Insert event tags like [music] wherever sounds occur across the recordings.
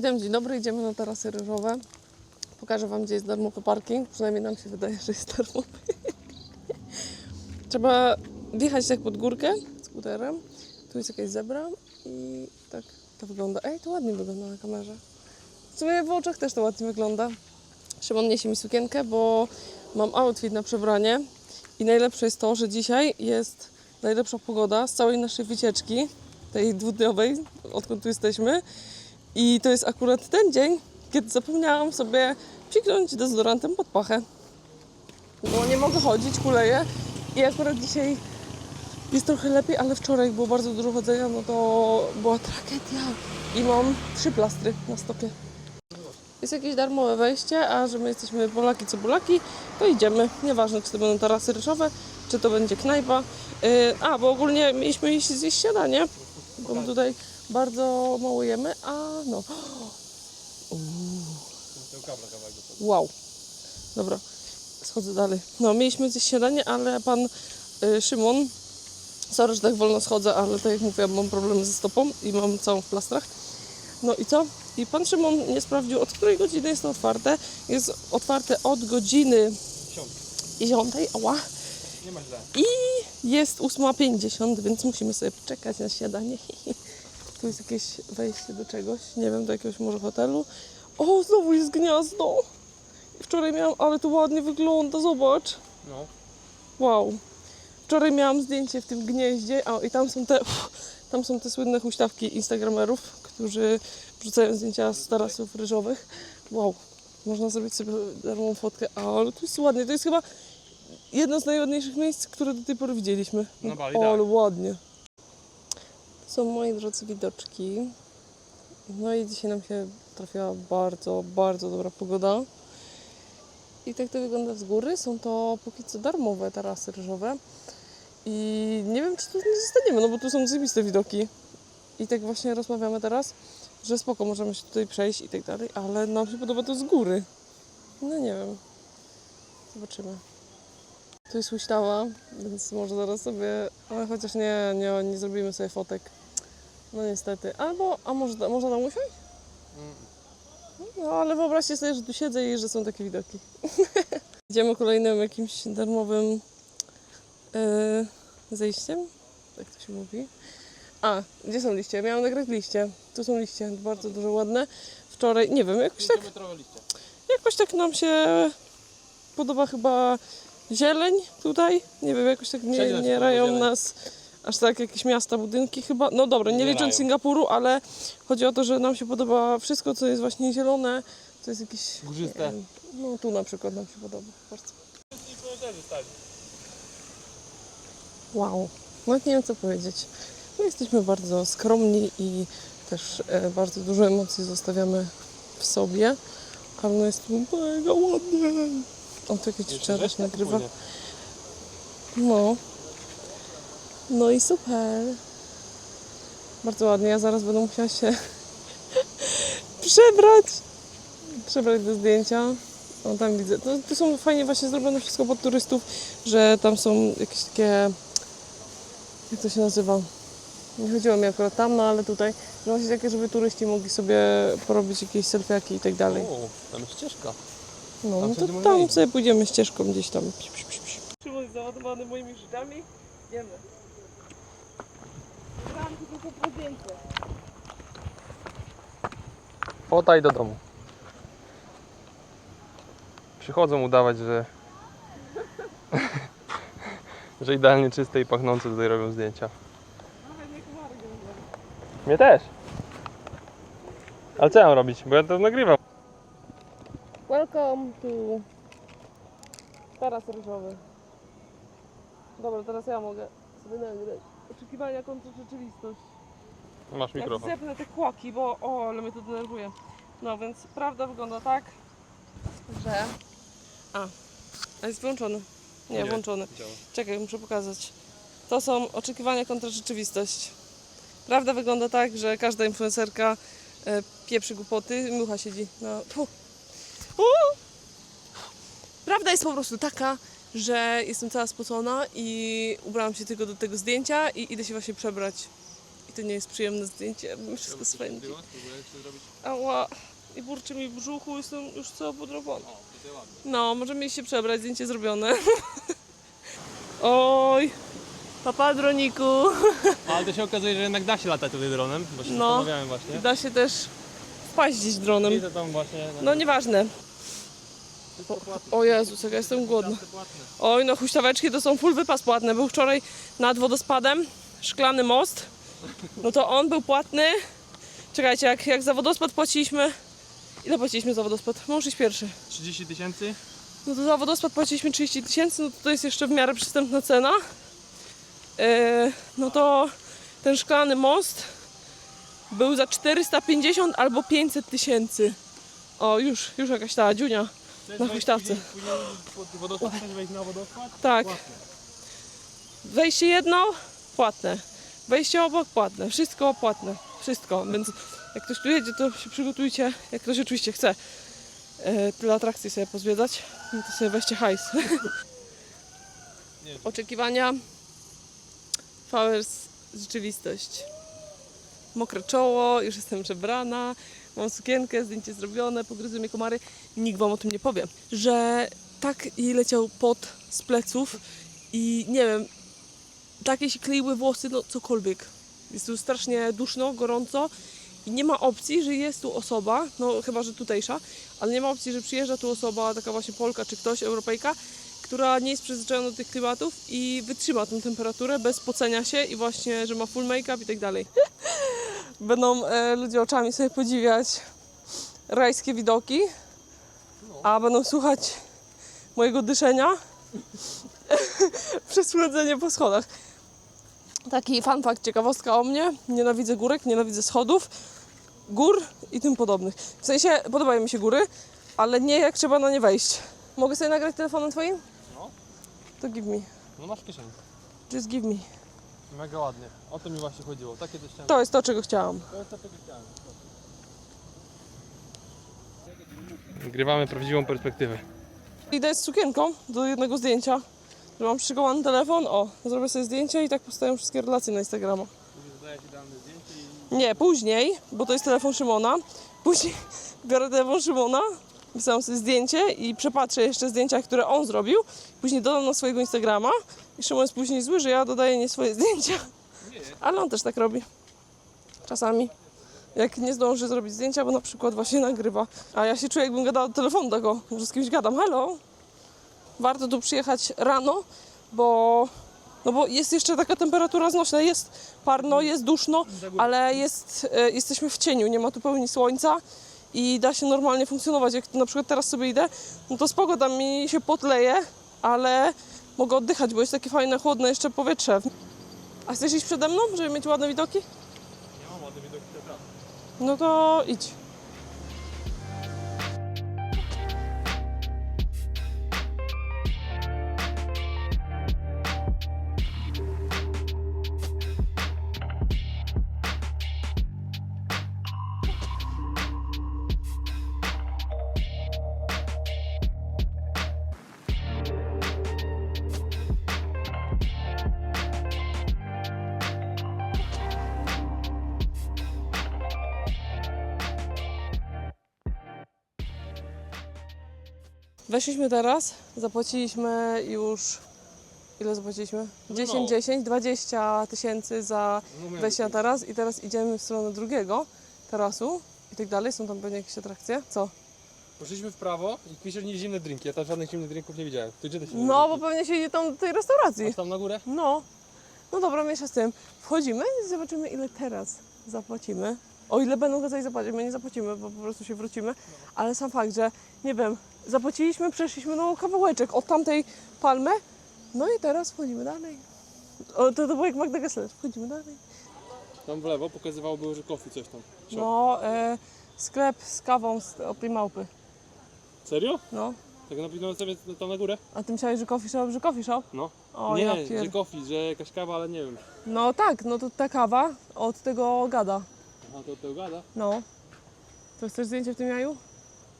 Witam, dzień dobry, idziemy na tarasy ryżowe. Pokażę Wam, gdzie jest darmowy parking. Przynajmniej nam się wydaje, że jest darmowy. Trzeba wjechać tak pod górkę skuterem. Tu jest jakaś zebra i tak to wygląda. Ej, to ładnie wygląda na kamerze. W sumie w oczach też to ładnie wygląda. Szymon niesie mi sukienkę, bo mam outfit na przebranie. I najlepsze jest to, że dzisiaj jest najlepsza pogoda z całej naszej wycieczki, tej dwudniowej, odkąd tu jesteśmy. I to jest akurat ten dzień, kiedy zapomniałam sobie psiknąć dezodorantem pod pachę. Bo nie mogę chodzić, kuleję. I akurat dzisiaj jest trochę lepiej, ale wczoraj było bardzo dużo chodzenia, no to była tragedia. I mam trzy plastry na stopie. Jest jakieś darmowe wejście, a że my jesteśmy Polaki co Polaki, to idziemy. Nieważne, czy to będą tarasy ryżowe, czy to będzie knajpa. Yy, a, bo ogólnie mieliśmy iść zjeść śniadanie, bo tutaj bardzo mało jemy, a no. Wow. Dobra, schodzę dalej. No, mieliśmy zjeść śniadanie, ale pan y, Szymon, sorry, że tak wolno schodzę, ale tak jak mówiłam, mam problemy ze stopą i mam całą w plastrach. No i co? I pan Szymon nie sprawdził, od której godziny jest to otwarte. Jest otwarte od godziny 10, ała. Nie ma źle. I jest 8.50, więc musimy sobie poczekać na śniadanie. [laughs] Tu jest jakieś wejście do czegoś, nie wiem, do jakiegoś może hotelu. O, znowu jest gniazdo. Wczoraj miałam, ale to ładnie wygląda, zobacz. No. Wow. Wczoraj miałam zdjęcie w tym gnieździe, a i tam są te, [laughs] tam są te słynne huśtawki instagramerów, którzy wrzucają zdjęcia z tarasów ryżowych. Wow. Można zrobić sobie darmową fotkę, ale tu jest ładnie. To jest chyba jedno z najładniejszych miejsc, które do tej pory widzieliśmy. Na Bali, o, tak. ale ładnie. Są moi drodzy widoczki. No i dzisiaj nam się trafiła bardzo, bardzo dobra pogoda. I tak to wygląda z góry. Są to póki co darmowe tarasy ryżowe. I nie wiem, czy tu nie zostaniemy, no bo tu są zajebiste widoki. I tak właśnie rozmawiamy teraz, że spoko, możemy się tutaj przejść i tak dalej, ale nam się podoba to z góry. No nie wiem. Zobaczymy. Tu jest huśtała, więc może zaraz sobie, ale chociaż nie, nie, nie zrobimy sobie fotek. No niestety. Albo, a może, można tam usiąść? No ale wyobraźcie sobie, że tu siedzę i że są takie widoki. [laughs] Idziemy kolejnym jakimś darmowym yy, zejściem, tak to się mówi. A, gdzie są liście? Miałam nagrać liście. Tu są liście, bardzo duże, ładne. Wczoraj, nie wiem, jakoś tak, jakoś tak nam się podoba chyba zieleń tutaj. Nie wiem, jakoś tak nie, nie rają nas aż tak jakieś miasta, budynki chyba. No dobra, nie, Nie licząc rają. Singapuru, ale chodzi o to, że nam się podoba wszystko, co jest właśnie zielone. To jest jakieś... Górzyste. nie No tu na przykład nam się podoba bardzo. Wow, nawet nie wiem co powiedzieć. My jesteśmy bardzo skromni i też e, bardzo dużo emocji zostawiamy w sobie, ale no jest tu mega ładnie. On tu jakieś nagrywa. No. No i super. Bardzo ładnie. Ja zaraz będę musiała się [laughs] przebrać. Przebrać do zdjęcia. O, tam widzę. To, to są fajnie właśnie zrobione wszystko pod turystów, że tam są jakieś takie... Jak to się nazywa? Nie chodziło mi akurat tam, no ale tutaj. Że właśnie takie, żeby turyści mogli sobie porobić jakieś selfiaki i tak dalej. O, tam jest ścieżka. No, Tam no to tam sobie pójdziemy ścieżką gdzieś tam. Szymon jest załadowany moimi rzeczami. Jemy. Brałam tylko po zdjęcie. Fota i do domu. Przychodzą udawać, że... [laughs] że idealnie czyste i pachnące tutaj robią zdjęcia. Nawet nie Mnie też. Ale co ja mam robić? Bo ja to nagrywam. Welcome to taras ryżowy. Dobra, teraz ja mogę sobie nagrać. Oczekiwania kontra rzeczywistość. Masz Jak mikrofon. zepnę te kłaki, bo o, ale mnie to denerwuje. No więc prawda wygląda tak, że... A, a jest wyłączony. Nie, Nie. włączony. Działa. Czekaj, muszę pokazać. To są oczekiwania kontra rzeczywistość. Prawda wygląda tak, że każda influencerka e, pieprzy głupoty. Mucha siedzi na... Fu. U! Prawda jest po prostu taka, że jestem cała spocona i ubrałam się tylko do tego zdjęcia i idę się właśnie przebrać. I to nie jest przyjemne zdjęcie, bo mi wszystko swędzi. Ała, i burczy mi w brzuchu, jestem już cała podrobiona. No, możemy się przebrać, zdjęcie zrobione. [laughs] Oj, papa droniku. Ale to się okazuje, że jednak da się latać tutaj dronem, bo się No. zastanawiałem właśnie. Da się też wpaść gdzieś dronem. Widzę tam właśnie... No nieważne. O Jezus, jak ja jestem głodna. Oj, no huśtaweczki to są full wypas płatne. Był wczoraj nad wodospadem szklany most. No to on był płatny. Czekajcie, jak, jak za wodospad płaciliśmy... Ile płaciliśmy za wodospad? Mąż iść pierwszy. 30 tysięcy? No to za wodospad płaciliśmy 30 tysięcy, no to to jest jeszcze w miarę przystępna cena. Yy, no to ten szklany most był za 450 albo 500 tysięcy. O, już, już jakaś ta dziunia. Na huśtawce. Wodospad chcesz wejść na wodospad? Tak. Wejście jedno, płatne. Wejście obok, płatne. Wszystko płatne. Wszystko. Więc jak ktoś tu jedzie, to się przygotujcie, jak ktoś oczywiście chce e, tyle atrakcji sobie pozwiedzać, no to sobie weźcie hajs. Oczekiwania. Flowers, rzeczywistość. Mokre czoło, już jestem przebrana, mam sukienkę, zdjęcie zrobione, pogryzły mnie komary. Nikt wam o tym nie powie, że tak jej leciał pot z pleców i nie wiem, takie się kleiły włosy, no cokolwiek. Jest tu strasznie duszno, gorąco i nie ma opcji, że jest tu osoba, no chyba, że tutejsza, ale nie ma opcji, że przyjeżdża tu osoba, taka właśnie Polka czy ktoś, Europejka, która nie jest przyzwyczajona do tych klimatów i wytrzyma tą temperaturę bez pocenia się i właśnie, że ma full make-up i tak dalej. [laughs] Będą e, ludzie oczami sobie podziwiać rajskie widoki, a będą słuchać mojego dyszenia [laughs] przez chodzenie po schodach. Taki fun fact, ciekawostka o mnie. Nienawidzę górek, nienawidzę schodów, gór i tym podobnych. W sensie podobają mi się góry, ale nie jak trzeba na nie wejść. Mogę sobie nagrać telefonem twoim? No. To give me. No masz kieszeni. Just give me. Mega ładnie. O to mi właśnie chodziło. Takie też chciałem. To jest to, czego chciałam. To jest to, czego chciałem. Grywamy prawdziwą perspektywę. Idę z sukienką do jednego zdjęcia, że mam przygotowany telefon. O, zrobię sobie zdjęcie i tak powstają wszystkie relacje na Instagrama. Idealne zdjęcie i... Nie, później, bo to jest telefon Szymona. Później [laughs] biorę telefon Szymona, wysyłam sobie zdjęcie i przepatrzę jeszcze zdjęcia, które on zrobił. Później dodam na swojego Instagrama i Szymon jest później zły, że ja dodaję nie swoje [laughs] zdjęcia. Ale on też tak robi. Czasami. Jak nie zdąży zrobić zdjęcia, bo na przykład właśnie nagrywa. A ja się czuję, jakbym gadała do telefonu tego, że z kimś gadam. Hello! Warto tu przyjechać rano, bo, no bo jest jeszcze taka temperatura znośna. Jest parno, jest duszno, ale jest, e, jesteśmy w cieniu, nie ma tu pełni słońca i da się normalnie funkcjonować. Jak na przykład teraz sobie idę, no to spoko, tam mi się potleje, ale mogę oddychać, bo jest takie fajne, chłodne jeszcze powietrze. A chcesz iść przede mną, żeby mieć ładne widoki? Nie mam ładny widok teraz. No to idź. Weszliśmy teraz, zapłaciliśmy już. Ile zapłaciliśmy? 10, mało. 10, 20 tysięcy za No, wejście na taras i teraz idziemy w stronę drugiego tarasu i tak dalej. Są tam pewnie jakieś atrakcje. Co? Poszliśmy w prawo i pisze nie zimne drinki. Ja tam żadnych zimnych drinków nie widziałem. To gdzie te zimne No, bo drinki? pewnie się idzie tam do tej restauracji. Masz tam na górę? No. No dobra, miesza z tym. Wchodzimy i zobaczymy, ile teraz zapłacimy. O ile będą kazali zapłacić, my nie zapłacimy, bo po prostu się wrócimy. Ale sam fakt, że nie wiem, zapłaciliśmy, przeszliśmy no kawałeczek od tamtej palmy. No i teraz wchodzimy dalej. O, to, to było jak Magda Gessler. Wchodzimy dalej. Tam w lewo pokazywało było, że coffee coś tam. Shop. No, e, sklep z kawą z, od tej małpy. Serio? No. Tak napisałem sobie tam na górę? A ty myślałeś, że coffee shop, że coffee shop? No. O, nie, ja pier... że coffee, że jakaś kawa, ale nie wiem. No tak, no to ta kawa od tego gada. Aha, to to gada. No. To chcesz zdjęcie w tym jaju?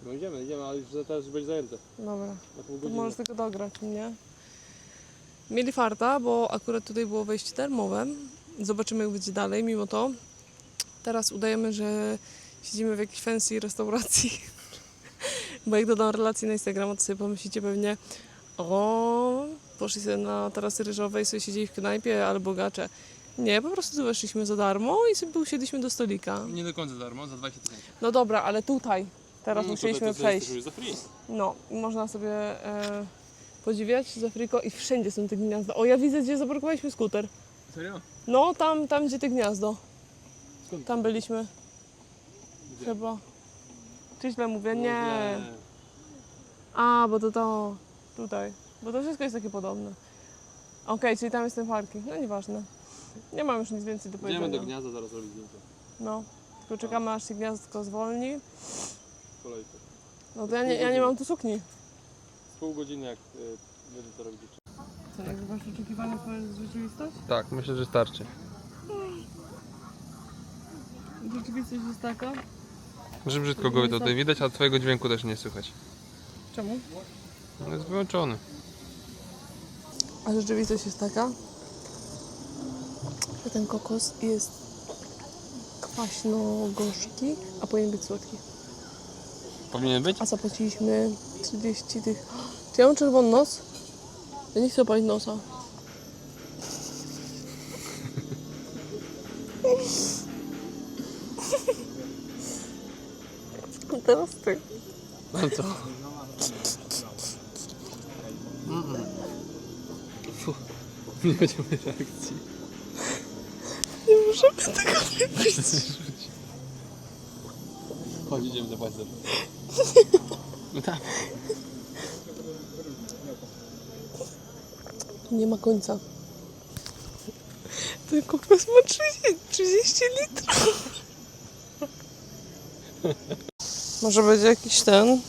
No idziemy, idziemy, ale już za- teraz już będzie zajęte. Dobra. Na pół To godziny. możesz tylko dograć, nie? Mieli farta, bo akurat tutaj było wejście termowe Zobaczymy, jak będzie dalej, mimo to. Teraz udajemy, że siedzimy w jakiejś fancy restauracji. [laughs] Bo jak dodam relację na Instagrama, to sobie pomyślicie pewnie o, poszli sobie na tarasy ryżowe i sobie siedzieli w knajpie, ale bogacze. Nie, po prostu tu weszliśmy za darmo i sobie usiedliśmy do stolika. Nie do końca za darmo, za 20 tysięcy. No dobra, ale tutaj teraz No, musieliśmy przejść. już za free. No, i można sobie e, podziwiać z Afryko i wszędzie są te gniazda. O, ja widzę, gdzie zaparkowaliśmy skuter. Serio? No, tam, tam gdzie te gniazdo. Skąd? Tam byliśmy. Gdzie? Chyba. Czy źle mówię? Nie. A, bo to to. Tutaj. Bo to wszystko jest takie podobne. Okej, czyli tam jest ten parking. No nieważne. Nie mam już nic więcej do powiedzenia. Idziemy do gniazda, zaraz robić zdjęcie. No. Tylko czekamy aż się gniazdko zwolni. Kolejkę. No to ja nie, ja nie mam tu sukni. Z pół godziny jak y, będę to robić. Co, nagrywasz oczekiwanie twoją rzeczywistość? Tak, myślę, że starczy. Rzeczywistość jest taka. Że brzydko go tutaj widać, a twojego dźwięku też nie słychać. Czemu? On jest wyłączony. A rzeczywistość jest taka, że ten kokos jest kwaśno-gorzki, a powinien być słodki. Powinien być? A zapłaciliśmy 30 tych. [gasps] Czy ja mam czerwony nos? Ja nie chcę palić nosa. [laughs] Teraz ty. No co? Fu, nie będziemy reakcji. Nie możemy tego wypić. Chodź, idziemy do bazy. No tak. Nie ma końca. Ten kokos ma 30, 30 litrów. Może będzie jakiś ten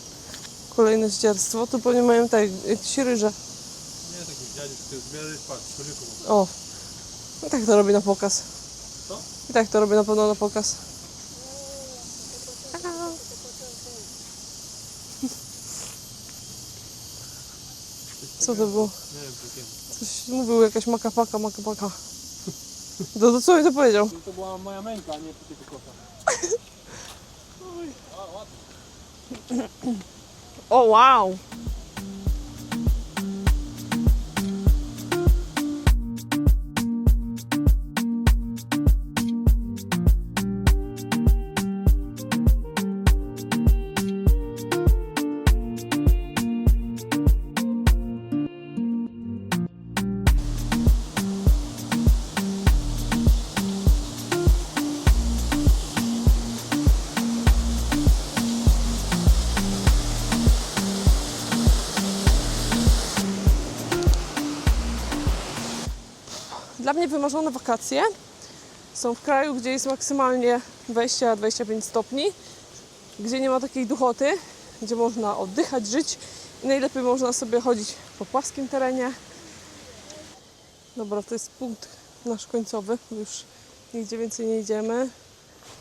kolejne zdzierstwo. Tu pewnie mają tak, jakieś ryże. Nie, taki dziadziuś, który zbierze patrz, korzyku. O, i tak to robi na pokaz. I tak to robi na pewno na pokaz. Co to było? Nie wiem, jakie. Coś mówił, jakaś makapaka, makapaka. To, to co mi to powiedział? To była moja męka, a nie tylko kosa. O, wow! Wymarzone wakacje są w kraju, gdzie jest maksymalnie 20-25 stopni, gdzie nie ma takiej duchoty, gdzie można oddychać, żyć i najlepiej można sobie chodzić po płaskim terenie. Dobra, to jest punkt nasz końcowy, już nigdzie więcej nie idziemy.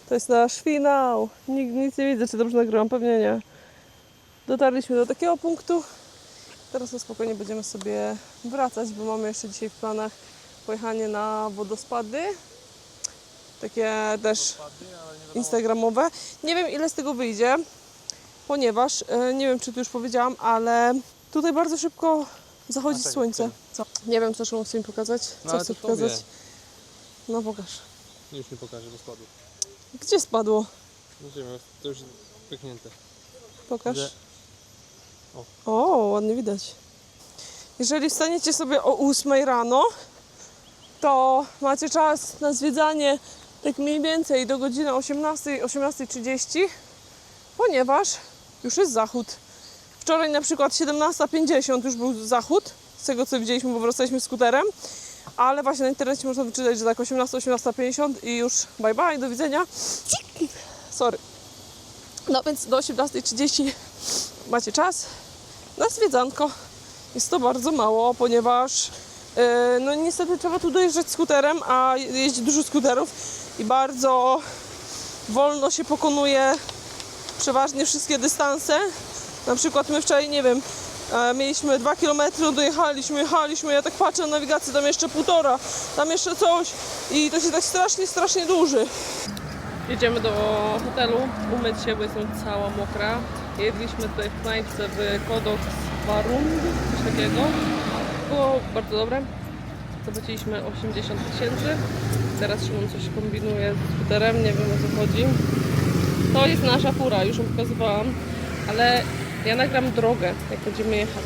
To jest nasz finał. Nikt nic nie widzę, czy dobrze nagrywam, pewnie nie. Dotarliśmy do takiego punktu. Teraz na spokojnie będziemy sobie wracać, bo mamy jeszcze dzisiaj w planach pojechanie na wodospady. Takie też instagramowe. Nie wiem ile z tego wyjdzie, ponieważ e, nie wiem czy tu już powiedziałam, ale tutaj bardzo szybko zachodzi A, czekaj, słońce. Co? Nie wiem co Szymon chce mi pokazać. Co No, ale chce to tobie. pokazać? No pokaż. Już nie pokażę, bo spadł. Gdzie spadło? No ziemia, to już pyknięte. Pokaż. Gdzie? O, ładnie widać. Jeżeli wstaniecie sobie o 8 rano, to macie czas na zwiedzanie tak mniej więcej do godziny 18, 18.30, ponieważ już jest zachód. Wczoraj na przykład 17.50 już był zachód, z tego co widzieliśmy, bo wracaliśmy skuterem, ale właśnie na internecie można wyczytać, że tak 18, 18.50 i już bye bye, do widzenia. Sorry. No więc do 18.30 macie czas na zwiedzanko. Jest to bardzo mało, ponieważ no niestety trzeba tu dojeżdżać skuterem, a jeździ dużo skuterów i bardzo wolno się pokonuje przeważnie wszystkie dystanse. Na przykład my wczoraj, nie wiem, E, mieliśmy dwa kilometry, dojechaliśmy, jechaliśmy, ja tak patrzę na nawigację, tam jeszcze półtora, tam jeszcze coś i to się tak strasznie, strasznie dłuży. Jedziemy do hotelu, umyć się, bo jestem cała mokra. Jedliśmy tutaj w knajpce w Kodok Warung, coś takiego. Było bardzo dobre. Zapłaciliśmy 80 tysięcy. Teraz Szymon coś kombinuje z skuterem, nie wiem o co chodzi. To jest nasza fura, już ją pokazywałam, ale ja nagram drogę, jak będziemy jechać.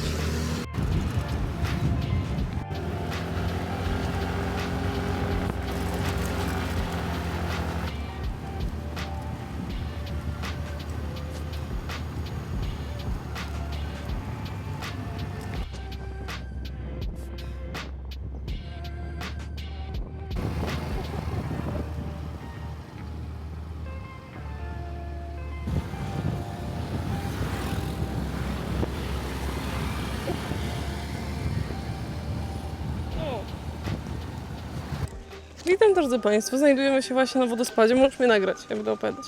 Witam drodzy Państwo, znajdujemy się właśnie na wodospadzie, możesz mnie nagrać, ja będę opowiadać.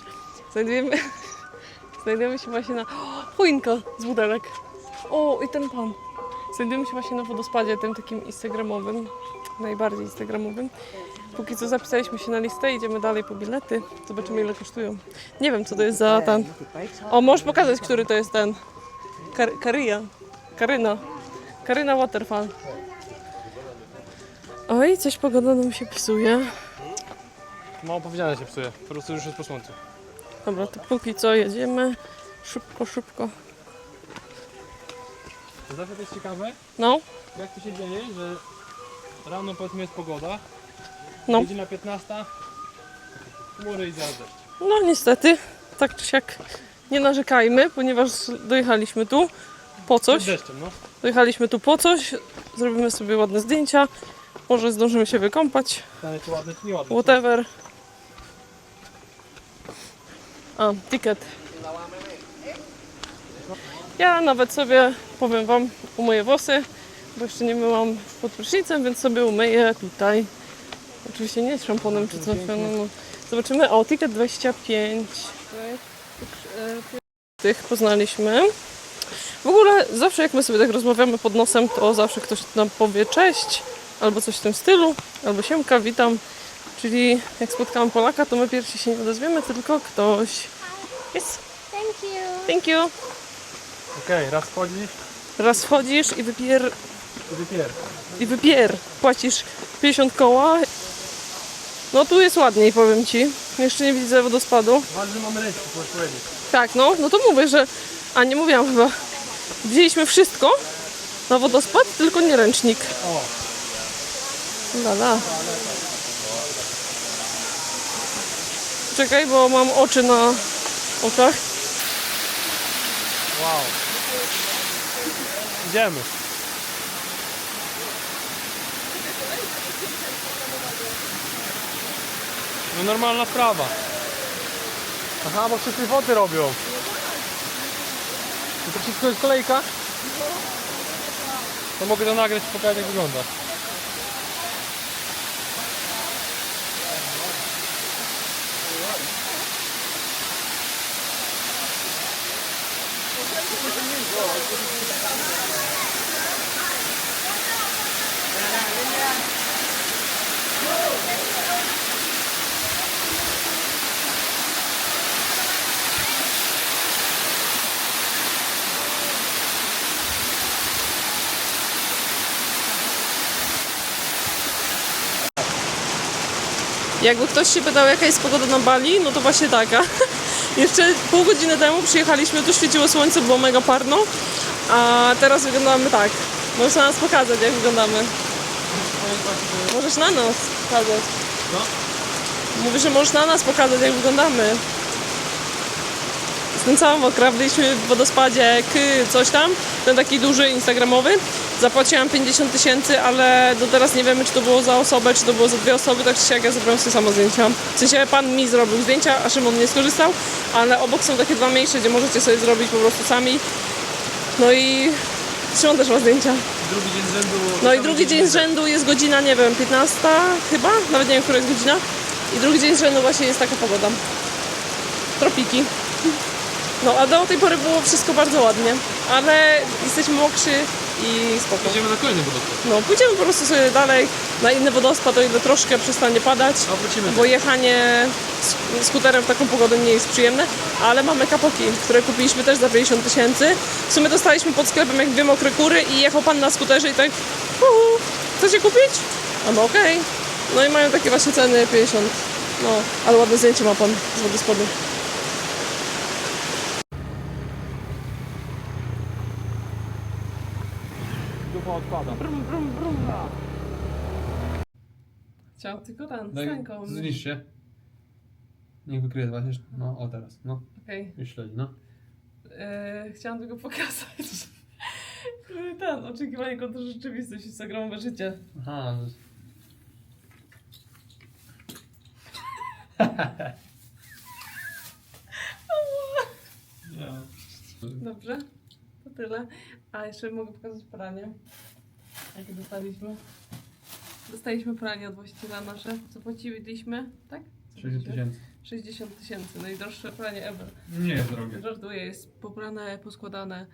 Znajdujemy, [laughs] znajdujemy się właśnie na... O, choinka z butelek. O, i ten pan. Znajdujemy się właśnie na wodospadzie, tym takim instagramowym, najbardziej instagramowym. Póki co zapisaliśmy się na listę, idziemy dalej po bilety, zobaczymy ile kosztują. Nie wiem co to jest za ten... O, możesz pokazać, który to jest ten... Kar Karyja. Karyna. Karyna Waterfall. Oj, coś pogoda nam się psuje. Mało powiedziane się psuje, po prostu już jest po słońcu. Dobra, to póki co jedziemy. Szybko, szybko. Zawsze to jest ciekawe, No, jak to się dzieje, że rano powiedzmy jest pogoda, No. godzina 15, chmury i deszcz. no niestety, tak czy siak nie narzekajmy, ponieważ dojechaliśmy tu po coś. Deszczem, no. Dojechaliśmy tu po coś, zrobimy sobie ładne zdjęcia, może zdążymy się wykąpać, ładny, whatever. A, ticket. Ja nawet sobie, powiem Wam, umyję włosy, bo jeszcze nie myłam pod prysznicem, więc sobie umyję tutaj. Oczywiście nie z szamponem czy coś. No, no. Zobaczymy. O, ticket 25. Tych poznaliśmy. W ogóle zawsze jak my sobie tak rozmawiamy pod nosem, to zawsze ktoś nam powie cześć, albo coś w tym stylu, albo siemka, witam. Czyli jak spotkałam Polaka, to my pierwsi się nie odezwiemy, tylko ktoś. Jest. Thank you. Thank you. Okej, raz wchodzisz Raz wchodzisz i wypier... i wypier. i wypier. Płacisz 50 koła. No tu jest ładniej, powiem Ci. Jeszcze nie widzę wodospadu. Ważne mamy ręcznik, możesz powiedzieć. Tak, no, no to mówię, że... A, nie mówiłam chyba. Wzięliśmy wszystko na wodospad, tylko nie ręcznik. O, Lala. Czekaj, bo mam oczy na oczach. wow. Idziemy. No normalna sprawa. Aha, bo wszyscy foty robią. I to wszystko jest kolejka? To mogę to nagrać i pokazać jak wygląda. Jakby ktoś się pytał, jaka jest pogoda na Bali, no to właśnie taka. [laughs] Jeszcze pół godziny temu przyjechaliśmy, tu świeciło słońce, było mega parno, a teraz wyglądamy tak. Możesz na nas pokazać, jak wyglądamy. Możesz na nas pokazać. No. Mówię, że możesz na nas pokazać, jak wyglądamy. Jestem cała mokra, byliśmy w wodospadzie K coś tam, ten taki duży instagramowy. Zapłaciłam 50 tysięcy, ale do teraz nie wiemy, czy to było za osobę, czy to było za dwie osoby, tak czy siak ja zrobiłam sobie samo zdjęcia. W sensie pan mi zrobił zdjęcia, a Szymon nie skorzystał, ale obok są takie dwa mniejsze, gdzie możecie sobie zrobić po prostu sami. No i Szymon też ma zdjęcia. Drugi dzień z rzędu. No i drugi dzień z rzędu jest godzina, nie wiem, 15 chyba, nawet nie wiem, która jest godzina. I drugi dzień z rzędu właśnie jest taka pogoda. Tropiki. No, a do tej pory było wszystko bardzo ładnie, ale jesteśmy mokrzy i spoko. Idziemy na kolejny wodospad. No, pójdziemy po prostu sobie dalej na inny wodospad, o ile troszkę przestanie padać, A wrócimy. bo jechanie sk- skuterem w taką pogodę nie jest przyjemne, ale mamy kapoki, które kupiliśmy też za 50 tysięcy. W sumie dostaliśmy pod sklepem jak dwie mokre kury i jechał pan na skuterze i tak uhu, chcecie kupić? A no okej. No i mają takie właśnie ceny 50. No, ale ładne zdjęcie ma pan z wodospadu. Odpada. Brum, brum, brum. Chciałam tylko ten, No i stęką. zniszcz się. Niech wykryje właśnie. No, o teraz. No, Okej. już śledzi, no. E, chciałam tylko pokazać [laughs] ten oczekiwanie kontra rzeczywistość Instagramowe życie. Aha. [laughs] Nie. Dobrze, to tyle. A jeszcze mogę pokazać pranie, jakie dostaliśmy. Dostaliśmy pranie od właściciela nasze. Co płaciliśmy, tak? Co 60 tysięcy. 60 tysięcy, najdroższe pranie ever. Nie jest drogie. Żartuję, jest pobrane, poskładane.